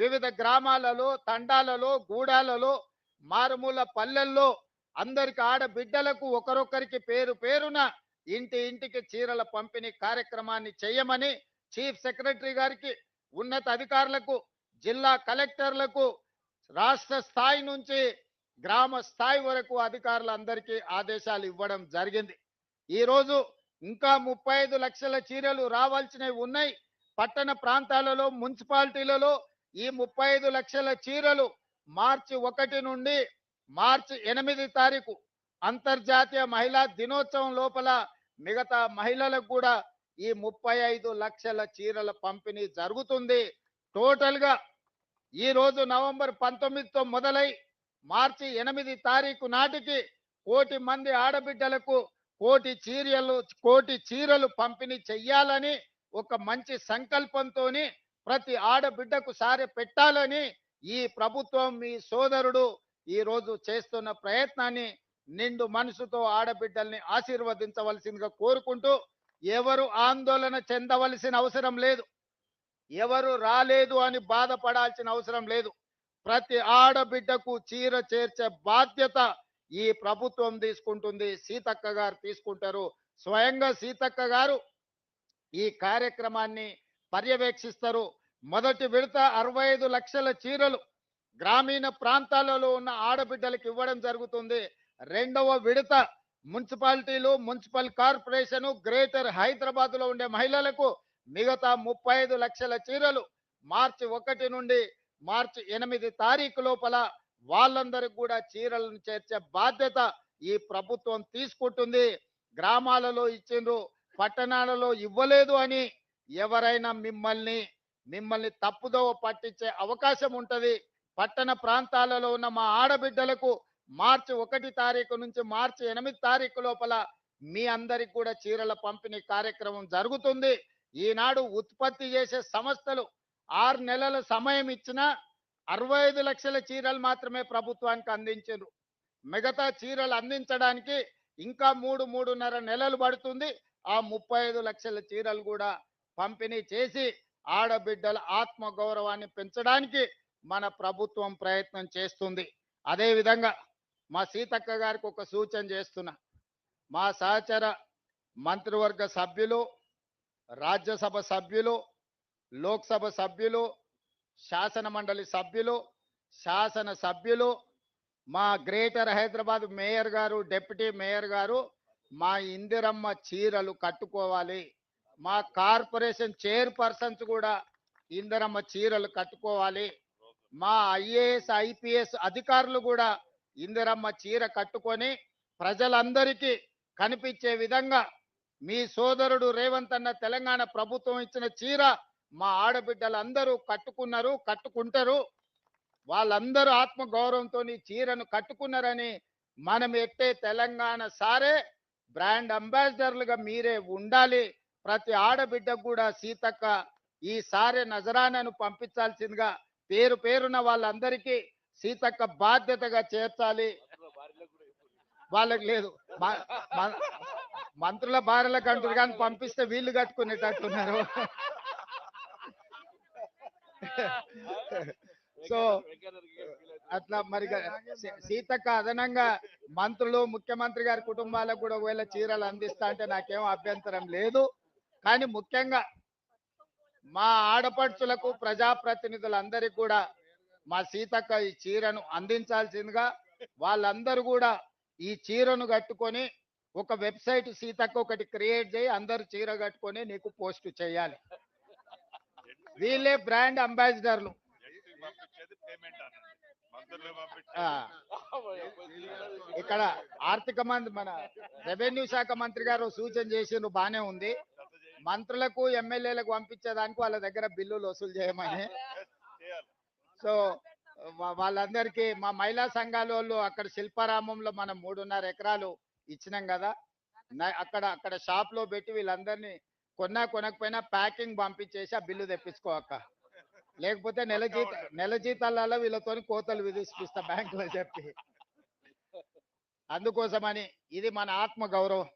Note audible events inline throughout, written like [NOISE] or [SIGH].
వివిధ గ్రామాలలో తండాలలో గూడాలలో మారుమూల పల్లెల్లో అందరికి ఆడబిడ్డలకు ఒకరొకరికి పేరు పేరున ఇంటి ఇంటికి చీరల పంపిణీ కార్యక్రమాన్ని చేయమని చీఫ్ సెక్రటరీ గారికి ఉన్నత అధికారులకు జిల్లా కలెక్టర్లకు రాష్ట్ర స్థాయి నుంచి గ్రామ స్థాయి వరకు అధికారులందరికీ ఆదేశాలు ఇవ్వడం జరిగింది. ఈరోజు ఇంకా ముప్పై ఐదు లక్షల చీరలు రావాల్సినవి ఉన్నాయి. పట్టణ ప్రాంతాలలో మున్సిపాలిటీలలో ఈ ముప్పై ఐదు లక్షల చీరలు మార్చి ఒకటి నుండి మార్చి ఎనిమిది తారీఖు అంతర్జాతీయ మహిళా దినోత్సవం లోపల మిగతా మహిళలకు కూడా ఈ ముప్పై ఐదు లక్షల చీరల పంపిణీ జరుగుతుంది. టోటల్గా ఈ రోజు నవంబర్ పంతొమ్మిదితో మొదలై మార్చి ఎనిమిది తారీఖు నాటికి కోటి మంది ఆడబిడ్డలకు కోటి చీరలు కోటి చీరలు పంపిణీ చెయ్యాలని ఒక మంచి సంకల్పంతోని ప్రతి ఆడబిడ్డకు సారె పెట్టాలని ఈ ప్రభుత్వం మీ సోదరుడు ఈ రోజు చేస్తున్న ప్రయత్నాన్ని నిండు మనసుతో ఆడబిడ్డల్ని ఆశీర్వదించవలసిందిగా కోరుకుంటూ ఎవరు ఆందోళన చెందవలసిన అవసరం లేదు. ఎవరు రాలేదు అని బాధపడాల్సిన అవసరం లేదు. ప్రతి ఆడబిడ్డకు చీర చేర్చే బాధ్యత ఈ ప్రభుత్వం తీసుకుంటుంది. సీతక్క గారు తీసుకుంటారు. స్వయంగా సీతక్క గారు ఈ కార్యక్రమాన్ని పర్యవేక్షిస్తారు. మొదటి విడత అరవై ఐదు లక్షల చీరలు గ్రామీణ ప్రాంతాలలో ఉన్న ఆడబిడ్డలకు ఇవ్వడం జరుగుతుంది. రెండవ విడత మున్సిపాలిటీలు మున్సిపల్ కార్పొరేషన్ గ్రేటర్ హైదరాబాద్లో ఉండే మహిళలకు మిగతా ముప్పై ఐదు లక్షల చీరలు మార్చి ఒకటి నుండి మార్చి ఎనిమిది తారీఖు లోపల వాళ్ళందరికి కూడా చీరలను చేర్చే బాధ్యత ఈ ప్రభుత్వం తీసుకుంటుంది. గ్రామాలలో ఇచ్చిండ్రు పట్టణాలలో ఇవ్వలేదు అని ఎవరైనా మిమ్మల్ని మిమ్మల్ని తప్పుదోవ పట్టించే అవకాశం ఉంటుంది. పట్టణ ప్రాంతాలలో ఉన్న మా ఆడబిడ్డలకు మార్చి ఒకటి తారీఖు నుంచి మార్చి ఎనిమిది తారీఖు లోపల మీ అందరికి కూడా చీరల పంపిణీ కార్యక్రమం జరుగుతుంది. ఈనాడు ఉత్పత్తి చేసే సంస్థలు ఆరు నెలల సమయం ఇచ్చిన అరవై ఐదు లక్షల చీరలు మాత్రమే ప్రభుత్వానికి అందించారు మిగతా చీరలు అందించడానికి ఇంకా మూడు మూడున్నర నెలలు పడుతుంది. ఆ ముప్పై ఐదు లక్షల చీరలు కూడా పంపిణీ చేసి ఆడబిడ్డల ఆత్మగౌరవాన్ని పెంచడానికి మన ప్రభుత్వం ప్రయత్నం చేస్తుంది. అదేవిధంగా మా సీతక్క గారికి ఒక సూచన చేస్తున్నా. మా సహచర మంత్రివర్గ సభ్యులు రాజ్యసభ సభ్యులు లోక్సభ సభ్యులు శాసన మండలి సభ్యులు శాసన సభ్యులు మా గ్రేటర్ హైదరాబాద్ మేయర్ గారు డిప్యూటీ మేయర్ గారు మా ఇందిరమ్మ చీరలు కట్టుకోవాలి. మా కార్పొరేషన్ చైర్పర్సన్స్ కూడా ఇందరమ్మ చీరలు కట్టుకోవాలి. మా ఐఏఎస్ ఐపీఎస్ అధికారులు కూడా ఇందిరమ్మ చీర కట్టుకొని ప్రజలందరికీ కనిపించే విధంగా మీ సోదరుడు రేవంత్ అన్న తెలంగాణ ప్రభుత్వం ఇచ్చిన చీర మా ఆడబిడ్డలందరూ కట్టుకున్నారు కట్టుకుంటారు. వాళ్ళందరూ ఆత్మ గౌరవంతో ఈ చీరను కట్టుకున్నారని మనం ఎట్టే తెలంగాణ సారే బ్రాండ్ అంబాసిడర్లుగా మీరే ఉండాలి. ప్రతి ఆడబిడ్డకు కూడా సీతక్క ఈ నజరానను పంపించాల్సిందిగా పేరు పేరున వాళ్ళందరికీ సీతక్క బాధ్యతగా చేర్చాలి. వాళ్ళకి లేదు. మంత్రుల భార్యలకు అంటారు కానీ పంపిస్తే వీళ్ళు కట్టుకునేటట్టున్నారు. సో అట్లా మరి సీతక్క అదనంగా మంత్రులు ముఖ్యమంత్రి గారి కుటుంబాలకు కూడా ఒకవేళ చీరలు అందిస్తా అంటే నాకేం అభ్యంతరం లేదు. కానీ ముఖ్యంగా మా ఆడపడుచులకు ప్రజాప్రతినిధులందరికీ కూడా మా సీతక్క ఈ చీరను అందించాల్సిందిగా వాళ్ళందరూ కూడా ఈ చీరను కట్టుకొని ఒక వెబ్సైట్ సీతక్క ఒకటి క్రియేట్ చేయి అందరు చీర కట్టుకొని నీకు పోస్ట్ చేయాలి. వీళ్ళే బ్రాండ్ అంబాసిడర్లు. ఇక్కడ ఆర్థిక మంత్రి మన రెవెన్యూ శాఖ మంత్రి గారు సూచన చేసిండ్రు బానే ఉంది. మంత్రులకు ఎమ్మెల్యేలకు పంపించేదానికి వాళ్ళ దగ్గర బిల్లులు వసూలు చేయమని. [LAUGHS] సో వాళ్ళందరికీ మా మహిళా సంఘాల వాళ్ళు అక్కడ శిల్పారామంలో మనం మూడున్నర ఎకరాలు ఇచ్చినాం కదా. అక్కడ అక్కడ షాప్లో పెట్టి వీళ్ళందరినీ కొన్నా కొనకపోయినా ప్యాకింగ్ పంపించేసి ఆ బిల్లు తెప్పించుకో అక్క. లేకపోతే నెల జీత నెల జీతాలలో వీళ్ళతో కోతలు విధిస్తా బ్యాంకులో చెప్పి. అందుకోసమని ఇది మన ఆత్మ గౌరవం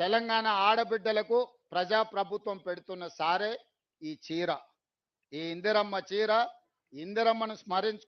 తెలంగాణ ఆడబిడ్డలకు ప్రజా ప్రభుత్వం పెడుతున్న సారే ఈ చీర. ఈ ఇందిరమ్మ చీర ఇందిరమ్మను స్మరించు